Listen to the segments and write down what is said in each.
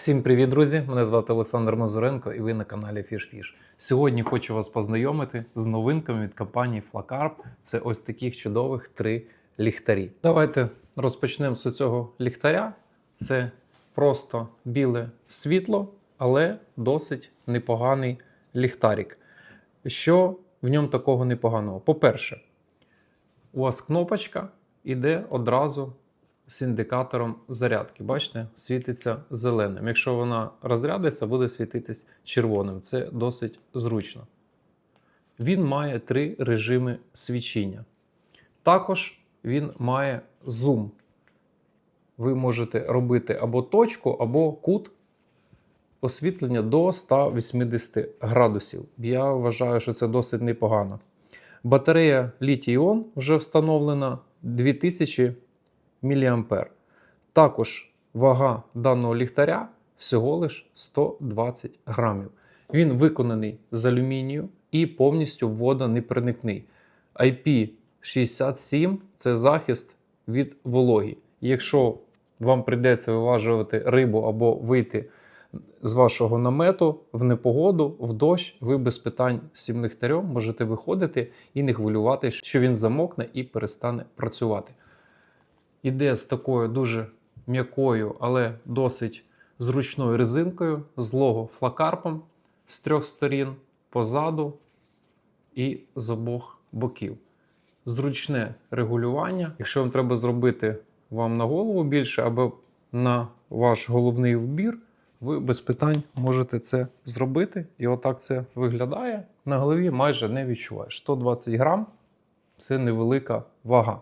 Всім привіт, друзі! Мене звати Олександр Мазуренко і ви на каналі FishFish. Сьогодні хочу вас познайомити з новинками від компанії Flacarp. Це ось таких чудових три ліхтарі. Давайте розпочнемо з цього ліхтаря. Це просто біле світло, але досить непоганий ліхтарик. Що в ньому такого непоганого? По-перше, у вас кнопочка іде одразу з індикатором зарядки. Бачите, світиться зеленим. Якщо вона розрядиться, буде світитись червоним. Це досить зручно. Він має три режими свічіння. Також він має зум. Ви можете робити або точку, або кут освітлення до 180 градусів. Я вважаю, що це досить непогано. Батарея літій-іон вже встановлена 2000 мА. Також вага даного ліхтаря всього лиш 120 грамів. Він виконаний з алюмінію і повністю водонепроникний. IP67 це захист від вологі. Якщо вам прийдеться виважувати рибу або вийти з вашого намету в непогоду, в дощ, ви без питань з цим ліхтарем можете виходити і не хвилювати, що він замокне і перестане працювати. Іде з такою дуже м'якою, але досить зручною резинкою з лого флакарпом з трьох сторін, позаду і з обох боків. Зручне регулювання. Якщо вам треба зробити вам на голову більше або на ваш головний вбір, ви без питань можете це зробити. І отак це виглядає. На голові майже не відчуваєш. 120 грам це невелика вага.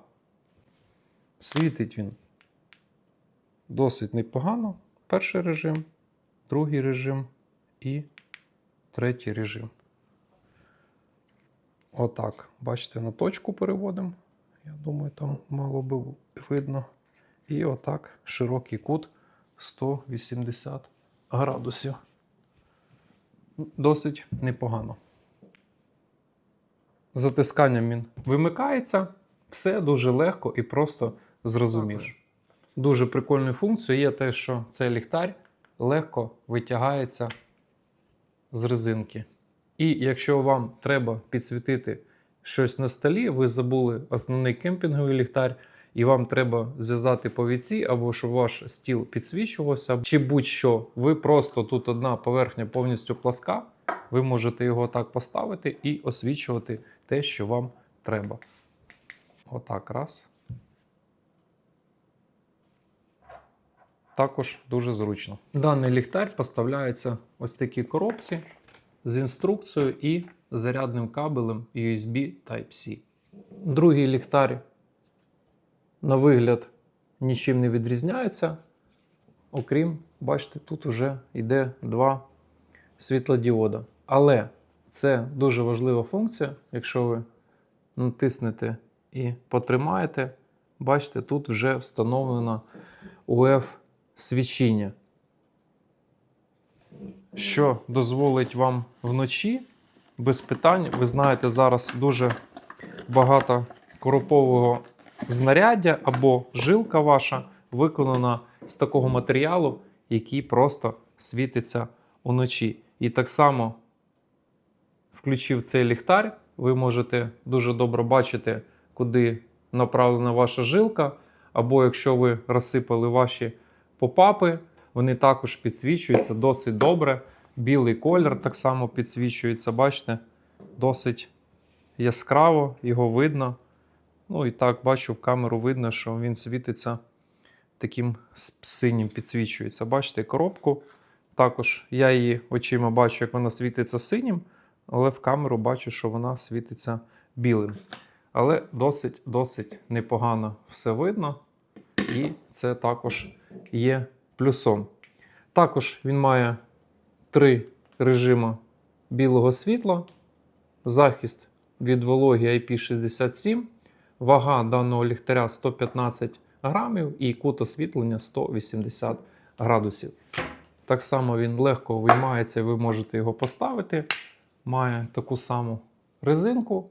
Світить він досить непогано. Перший режим, другий режим і третій режим. Отак. Бачите, на точку переводимо. Я думаю, там мало би видно. І отак широкий кут 180 градусів. Досить непогано. Затисканням він вимикається. Все дуже легко і просто зрозуміло. Дуже прикольною функцією є те, що цей ліхтар легко витягається з резинки. І якщо вам треба підсвітити щось на столі, ви забули основний кемпінговий ліхтар, і вам треба зв'язати повіці, або щоб ваш стіл підсвічувався, чи будь-що, ви просто тут одна поверхня повністю пласка, ви можете його так поставити і освічувати те, що вам треба. Отак раз. Також дуже зручно. Даний ліхтар поставляється ось в такій коробці з інструкцією і зарядним кабелем USB Type-C. Другий ліхтар, на вигляд, нічим не відрізняється. Окрім, бачите, тут вже йде два світлодіода. Але це дуже важлива функція, якщо ви натиснете і потримаєте, бачите, тут вже встановлено UF свічіння, що дозволить вам вночі без питань. Ви знаєте, зараз дуже багато коропового знаряддя або жилка ваша виконана з такого матеріалу, який просто світиться уночі. І так само, включив цей ліхтар, ви можете дуже добре бачити, куди направлена ваша жилка. Або якщо ви розсипали ваші попапи, вони також підсвічуються досить добре. Білий колір так само підсвічується, бачите, досить яскраво, його видно. Ну і так, бачу, в камеру видно, що він світиться таким синім підсвічується. Бачите, коробку. Також я її очима бачу, як вона світиться синім, але в камеру бачу, що вона світиться білим. Але досить досить непогано все видно. І це також є плюсом. Також він має три режими білого світла, захист від вологі IP67, вага даного ліхтаря 115 грамів і кут освітлення 180 градусів. Так само він легко виймається, ви можете його поставити. Має таку саму резинку,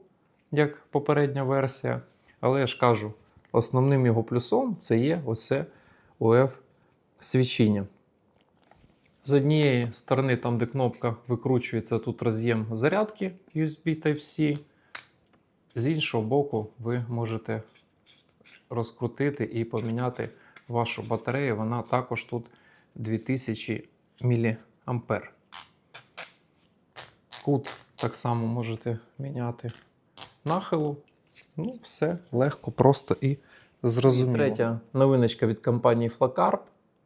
як попередня версія. Але я ж кажу, основним його плюсом це є оце ОФ свічіння. З однієї сторони, там, де кнопка викручується, тут роз'єм зарядки USB Type-C. З іншого боку, ви можете розкрутити і поміняти вашу батарею. Вона також тут 2000 мА. Кут так само можете міняти нахилу. Ну, все легко, просто і зрозуміло. І третя новиночка від компанії Flacarp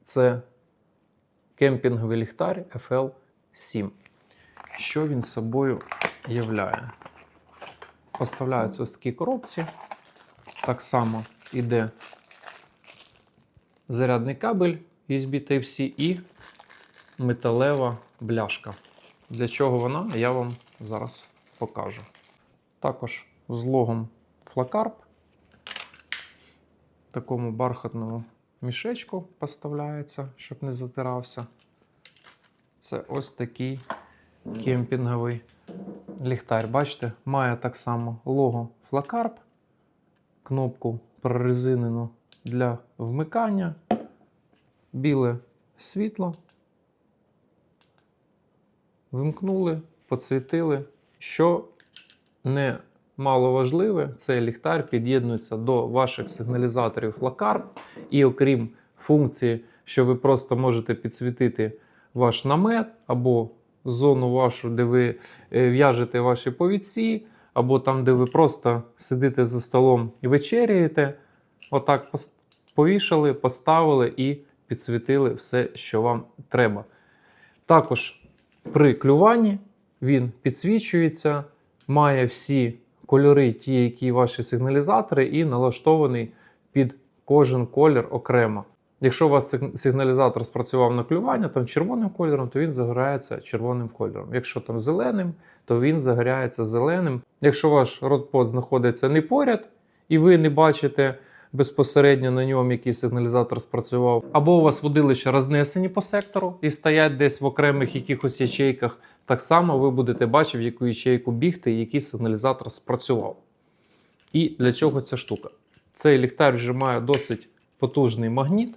це кемпінговий ліхтар FL7. Що він собою являє? Поставляються ось такі коробці. Так само йде зарядний кабель USB Type-C і металева бляшка. Для чого вона, я вам зараз покажу. Також з логом Флакарп. В такому бархатному мішечку поставляється, щоб не затирався. Це ось такий кемпінговий ліхтар. Бачите, має так само лого Флакарп, кнопку прорезинену для вмикання, біле світло. Вимкнули, поцвітили. Що не мало важливе, цей ліхтар під'єднується до ваших сигналізаторів Флакарп. І окрім функції, що ви просто можете підсвітити ваш намет або зону вашу, де ви е, в'яжете ваші повідці, або там, де ви просто сидите за столом і вечеряєте. Отак повішали, поставили і підсвітили все, що вам треба. Також при клюванні він підсвічується, має всі кольори, ті, які ваші сигналізатори, і налаштований під кожен колір окремо. Якщо у вас сигналізатор спрацював на клювання там червоним кольором, то він загорається червоним кольором. Якщо там зеленим, то він загорається зеленим. Якщо ваш родпод знаходиться не поряд, і ви не бачите безпосередньо на ньому, який сигналізатор спрацював, або у вас водилища рознесені по сектору і стоять десь в окремих якихось ячейках, так само ви будете бачити, в яку ячейку бігти і який сигналізатор спрацював. І для чого ця штука? Цей ліхтар вже має досить потужний магніт,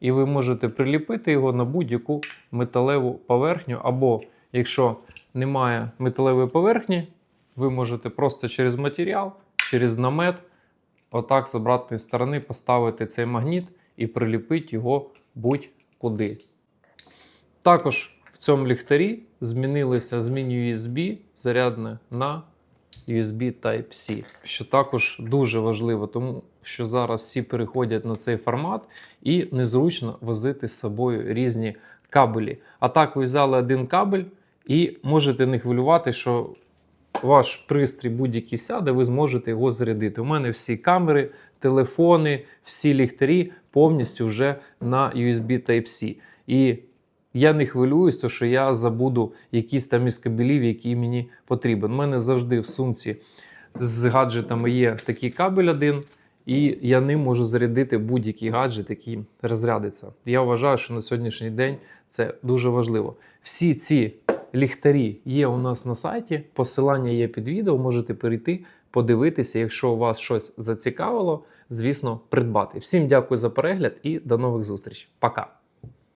і ви можете приліпити його на будь-яку металеву поверхню, або якщо немає металевої поверхні, ви можете просто через матеріал, через намет, отак з обратної сторони поставити цей магніт і приліпити його будь-куди. Також цьому ліхтарі змінилися з міні-USB зарядне на USB Type-C, що також дуже важливо, тому що зараз всі переходять на цей формат і незручно возити з собою різні кабелі. А так ви взяли один кабель і можете не хвилювати, що ваш пристрій будь-який сяде, ви зможете його зарядити. У мене всі камери, телефони, всі ліхтарі повністю вже на USB Type-C. І я не хвилююсь, то що я забуду якісь там із кабелів, які мені потрібен. У мене завжди в сумці з гаджетами є такий кабель один, і я ним можу зарядити будь-який гаджет, який розрядиться. Я вважаю, що на сьогоднішній день це дуже важливо. Всі ці ліхтарі є у нас на сайті. Посилання є під відео. Можете перейти, подивитися. Якщо вас щось зацікавило, звісно, придбати. Всім дякую за перегляд і до нових зустрічей. Пока!